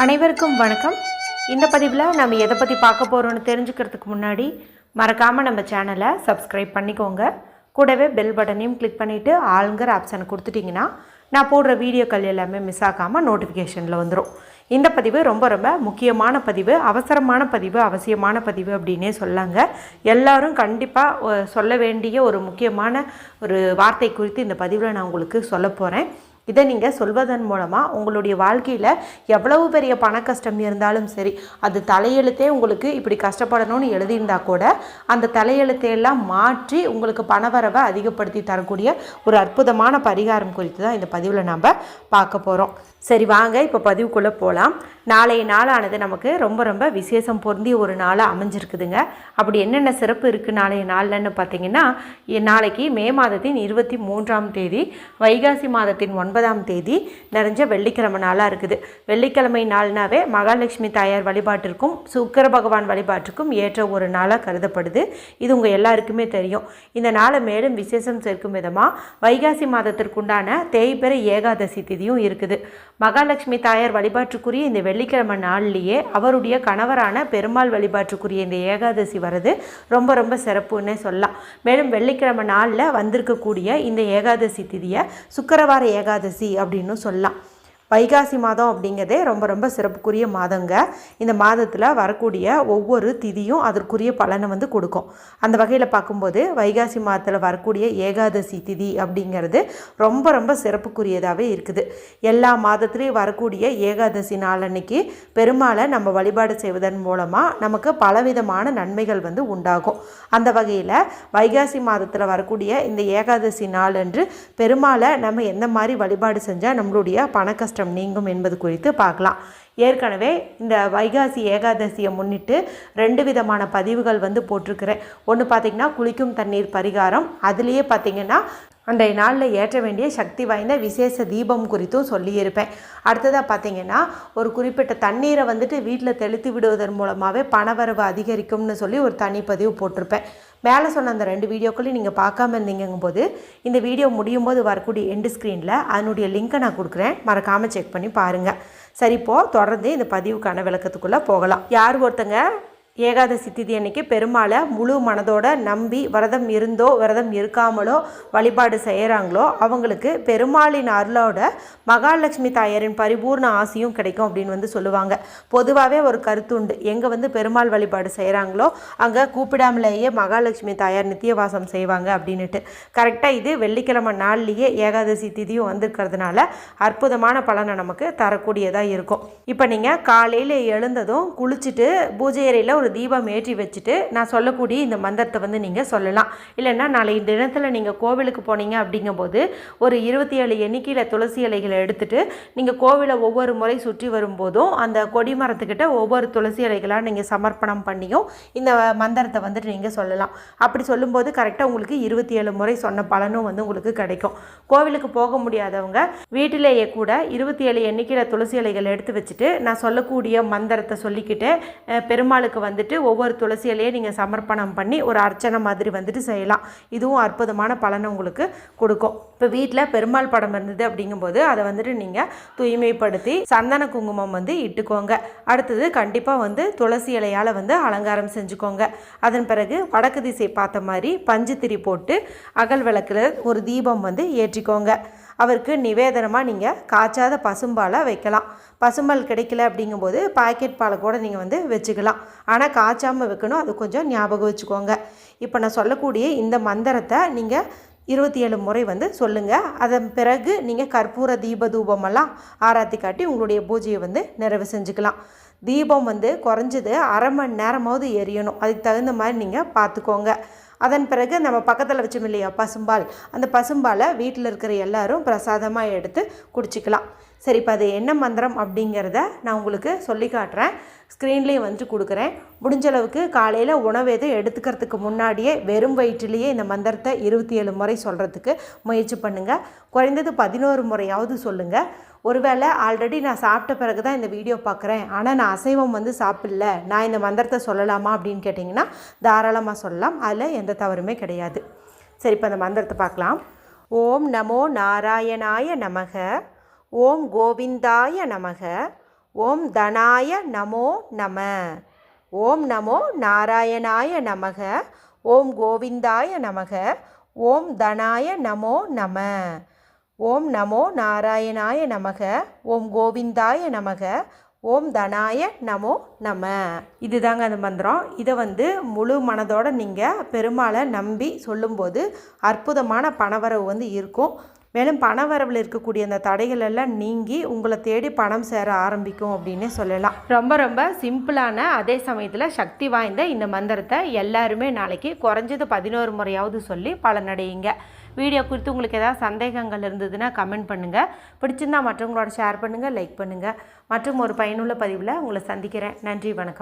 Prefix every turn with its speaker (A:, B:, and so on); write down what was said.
A: அனைவருக்கும் வணக்கம். இந்த பதிவில் நம்ம எதை பற்றி பார்க்க போகிறோம்னு தெரிஞ்சுக்கிறதுக்கு முன்னாடி மறக்காமல் நம்ம சேனலை சப்ஸ்கிரைப் பண்ணிக்கோங்க. கூடவே பெல் பட்டனையும் கிளிக் பண்ணிவிட்டு ஆளுங்கிற ஆப்ஷனை கொடுத்துட்டிங்கன்னா நான் போடுற வீடியோக்கள் எல்லாமே மிஸ் ஆகாமல் நோட்டிஃபிகேஷனில் வந்துடும் இந்த பதிவு ரொம்ப ரொம்ப முக்கியமான பதிவு அவசரமான பதிவு அவசியமான பதிவு அப்படின்னே சொல்லாங்க. எல்லாரும் கண்டிப்பாக சொல்ல வேண்டிய ஒரு முக்கியமான ஒரு வார்த்தை குறித்து இந்த பதிவில் நான் உங்களுக்கு சொல்ல போகிறேன் இதை நீங்கள் சொல்வதன் மூலமாக உங்களுடைய வாழ்க்கையில் எவ்வளவு பெரிய பண கஷ்டம் இருந்தாலும் சரி அது தலையெழுத்தே உங்களுக்கு இப்படி கஷ்டப்படணும்னு எழுதியிருந்தா கூட அந்த தலையெழுத்தையெல்லாம் மாற்றி உங்களுக்கு பணவரவை அதிகப்படுத்தி தரக்கூடிய ஒரு அற்புதமான பரிகாரம் குறித்து தான் இந்த பதிவில் நம்ம பார்க்க போகிறோம் சரி வாங்க இப்போ பதிவுக்குள்ளே போகலாம் நாளைய நாளானது நமக்கு ரொம்ப ரொம்ப விசேஷம் பொருந்திய ஒரு நாளாக அமைஞ்சிருக்குதுங்க. அப்படி என்னென்ன சிறப்பு இருக்குது நாளைய நாளில்னு பார்த்தீங்கன்னா நாளைக்கு மே மாதத்தின் இருபத்தி மூன்றாம் தேதி வைகாசி மாதத்தின் ஒன்பதாம் தேதி நிறைஞ்ச வெள்ளிக்கிழமை நாளாக இருக்குது. வெள்ளிக்கிழமை நாள்னாவே மகாலட்சுமி தாயார் வழிபாட்டிற்கும் சுக்கர பகவான் வழிபாட்டிற்கும் ஏற்ற ஒரு நாளாக கருதப்படுது. இது உங்கள் எல்லாருக்குமே தெரியும். இந்த நாளை மேலும் விசேஷம் சேர்க்கும் விதமாக வைகாசி மாதத்திற்குண்டான தேய்பிறை ஏகாதசி திதியும் இருக்குது. மகாலட்சுமி தாயார் வழிபாட்டுக்குரிய இந்த வெள்ளிக்கிழமை நாள்லேயே அவருடைய கணவரான பெருமாள் வழிபாட்டுக்குரிய இந்த ஏகாதசி வர்றது ரொம்ப ரொம்ப சிறப்புன்னே சொல்லலாம். மேலும் வெள்ளிக்கிழமை நாளில் வந்திருக்கக்கூடிய இந்த ஏகாதசி திதியை சுக்கிரவார ஏகாதசி அப்படின்னு சொல்லலாம். வைகாசி மாதம் அப்படிங்கிறதே ரொம்ப ரொம்ப சிறப்புக்குரிய மாதங்க. இந்த மாதத்தில் வரக்கூடிய ஒவ்வொரு திதியும் அதற்குரிய பலனை வந்து கொடுக்கும். அந்த வகையில் பார்க்கும்போது வைகாசி மாதத்தில் வரக்கூடிய ஏகாதசி திதி அப்படிங்கிறது ரொம்ப ரொம்ப சிறப்புக்குரியதாகவே இருக்குது. எல்லா மாதத்துலேயும் வரக்கூடிய ஏகாதசி நாள் அன்னைக்கு பெருமாளை நம்ம வழிபாடு செய்வதன் மூலமாக நமக்கு பலவிதமான நன்மைகள் வந்து உண்டாகும். அந்த வகையில் வைகாசி மாதத்தில் வரக்கூடிய இந்த ஏகாதசி நாள் அன்று பெருமாளை நம்ம எந்த மாதிரி வழிபாடு செஞ்சால் நம்மளுடைய பண கஷ்டம் நீங்கும் என்பது குறித்து பார்க்கலாம். ஏற்கனவே இந்த வைகாசி ஏகாதசியை முன்னிட்டு ரெண்டு விதமான பதிவுகள் வந்து போட்டிருக்கிறேன். ஒன்று பார்த்திங்கன்னா குளிக்கும் தண்ணீர் பரிகாரம். அதுலேயே பார்த்திங்கன்னா அன்றைய நாளில் ஏற்ற வேண்டிய சக்தி வாய்ந்த விசேஷ தீபம் குறித்தும் சொல்லியிருப்பேன். அடுத்ததாக பார்த்தீங்கன்னா ஒரு குறிப்பிட்ட தண்ணீரை வந்துட்டு வீட்டில் தெளித்து விடுவதன் மூலமாகவே பணவரவு அதிகரிக்கும்னு சொல்லி ஒரு தனிப்பதிவு போட்டிருப்பேன். மேலே சொன்ன அந்த ரெண்டு வீடியோக்களையும் நீங்கள் பார்க்காம இருந்தீங்கும் போது இந்த வீடியோ முடியும் போது வரக்கூடிய எண்டு ஸ்க்ரீனில் அதனுடைய லிங்க்கை நான் கொடுக்குறேன். மறக்காமல் செக் பண்ணி பாருங்கள் சரி இப்போது தொடர்ந்து இந்த பதிவுக்கான விளக்கத்துக்குள்ளே போகலாம். யார் ஒருத்தங்க? ஏகாதசி திதி அன்னைக்கு பெருமாளை முழு மனதோட நம்பி விரதம் இருந்தோ விரதம் இருக்காமலோ வழிபாடு செய்கிறாங்களோ அவங்களுக்கு பெருமாளின் அருளோட மகாலட்சுமி தாயாரின் பரிபூர்ண ஆசையும் கிடைக்கும் அப்படின்னு வந்து சொல்லுவாங்க. பொதுவாகவே ஒரு கருத்து உண்டு. எங்கே வந்து பெருமாள் வழிபாடு செய்கிறாங்களோ அங்கே கூப்பிடாமலேயே மகாலட்சுமி தாயார் நித்தியவாசம் செய்வாங்க அப்படின்னுட்டு. கரெக்டாக இது வெள்ளிக்கிழமை நாள்லேயே ஏகாதசி திதியும் வந்திருக்கிறதுனால அற்புதமான பலனை நமக்கு தரக்கூடியதாக இருக்கும். இப்போ நீங்கள் காலையில் எழுந்ததும் குளிச்சுட்டு பூஜை அறையில் ஒரு தீபம் ஏற்றி வச்சுட்டு நான் சொல்லக்கூடிய இந்த மந்திரத்தை வந்து நீங்கள் சொல்லலாம். இல்லைன்னா நாளை தினத்தில் நீங்கள் கோவிலுக்கு போனீங்க அப்படிங்கும்போது ஒரு இருபத்தி ஏழு எண்ணிக்கையில் துளசி இலைகளை எடுத்துகிட்டு நீங்கள் கோவிலை ஒவ்வொரு முறை சுற்றி வரும்போதும் அந்த கொடி மரத்துக்கிட்ட ஒவ்வொரு துளசி இலைகளாக நீங்கள் சமர்ப்பணம் பண்ணியும் இந்த மந்திரத்தை வந்துட்டு நீங்கள் சொல்லலாம். அப்படி சொல்லும்போது கரெக்டாக உங்களுக்கு இருபத்தி ஏழு முறை சொன்ன பலனும் வந்து உங்களுக்கு கிடைக்கும். கோவிலுக்கு போக முடியாதவங்க வீட்டிலேயே கூட இருபத்தி ஏழு எண்ணிக்கையில் துளசி இலைகள் எடுத்து வச்சுட்டு நான் சொல்லக்கூடிய மந்திரத்தை சொல்லிக்கிட்டு பெருமாளுக்கு வந்து வந்துட்டு ஒவ்வொரு துளசி இலையை நீங்கள் சமர்ப்பணம் பண்ணி ஒரு அர்ச்சனை மாதிரி வந்துட்டு செய்யலாம். இதுவும் அற்புதமான பலனை உங்களுக்கு கொடுக்கும். இப்போ வீட்டில் பெருமாள் படம் இருந்தது அப்படிங்கும்போது அதை வந்துட்டு நீங்கள் தூய்மைப்படுத்தி சந்தன குங்குமம் வந்து இட்டுக்கோங்க. அடுத்தது கண்டிப்பாக வந்து துளசி இலையால் வந்து அலங்காரம் செஞ்சுக்கோங்க. அதன் பிறகு வடக்கு திசை பார்த்த மாதிரி பஞ்சு திரி போட்டு அகல் விளக்கில் ஒரு தீபம் வந்து ஏற்றிக்கோங்க. அவருக்கு நிவேதனமாக நீங்கள் காய்ச்சாத பசும்பாலை வைக்கலாம். பசும்பால் கிடைக்கல அப்படிங்கும்போது பாக்கெட் பாலை கூட நீங்கள் வந்து வச்சுக்கலாம். ஆனால் காய்ச்சாமல் வைக்கணும். அது கொஞ்சம் ஞாபகம் வச்சுக்கோங்க. இப்போ நான் சொல்லக்கூடிய இந்த மந்திரத்தை நீங்கள் இருபத்தி ஏழு முறை வந்து சொல்லுங்கள் அதன் பிறகு நீங்கள் கற்பூர தீப தூபமெல்லாம் ஆராத்தி காட்டி உங்களுடைய பூஜையை வந்து நிறைவு செஞ்சுக்கலாம். தீபம் வந்து குறைஞ்சது அரை மணி நேரமாவது எரியணும். அதுக்கு தகுந்த மாதிரி நீங்கள் பார்த்துக்கோங்க. அதன் பிறகு நம்ம பக்கத்தில் வச்சோம் இல்லையா பசும்பால். அந்த பசும்பாலை வீட்டில் இருக்கிற எல்லாரும் பிரசாதமாக எடுத்து குடிச்சிக்கலாம். சரி இப்போ அது என்ன மந்திரம் அப்படிங்கிறத நான் உங்களுக்கு சொல்லி காட்டுறேன். ஸ்க்ரீன்லேயே வந்துட்டு கொடுக்குறேன். முடிஞ்ச அளவுக்கு காலையில் உணவு எதுவும் எடுத்துக்கிறதுக்கு முன்னாடியே வெறும் வயிற்றிலேயே இந்த மந்திரத்தை இருபத்தி ஏழு முறை சொல்கிறதுக்கு முயற்சி பண்ணுங்கள் குறைந்தது பதினோரு முறையாவது சொல்லுங்கள் ஒருவேளை ஆல்ரெடி நான் சாப்பிட்ட பிறகு தான் இந்த வீடியோ பார்க்குறேன். ஆனால் நான் அசைவம் வந்து சாப்பிடல. நான் இந்த மந்திரத்தை சொல்லலாமா அப்படின்னு கேட்டிங்கன்னா தாராளமாக சொல்லலாம். அதில் எந்த தவறுமே கிடையாது. சரி இப்போ அந்த மந்திரத்தை பார்க்கலாம். ஓம் நமோ நாராயணாய நமக. ஓம் கோவிந்தாய நமக. ஓம் தனாய நமோ நம. ஓம் நமோ நாராயணாய நமக. ஓம் கோவிந்தாய நமக. ஓம் தனாய நமோ நம. ஓம் நமோ நாராயணாய நமக ஓம் கோவிந்தாய நமக ஓம் தனாய நமோ நம. இதுதாங்க அந்த மந்திரம். இதை வந்து முழு மனதோட நீங்கள் பெருமாளை நம்பி சொல்லும்போது அற்புதமான பணவரவு வந்து இருக்கும். மேலும் பண வரவில் இருக்கக்கூடிய அந்த தடைகள் எல்லாம் நீங்கி உங்களை தேடி பணம் சேர ஆரம்பிக்கும் அப்படின்னே சொல்லலாம். ரொம்ப ரொம்ப சிம்பிளான அதே சமயத்தில் சக்தி வாய்ந்த இந்த மந்திரத்தை எல்லாருமே நாளைக்கு குறைஞ்சது பதினோரு முறையாவது சொல்லி பலனடையுங்க. வீடியோ குறித்து உங்களுக்கு ஏதாவது சந்தேகங்கள் இருந்ததுன்னா கமெண்ட் பண்ணுங்கள் பிடிச்சிருந்தா மற்றவங்களோட ஷேர் பண்ணுங்கள் லைக் பண்ணுங்கள் மற்றும் ஒரு பயனுள்ள பதிவில் உங்களை சந்திக்கிறேன். நன்றி வணக்கம்.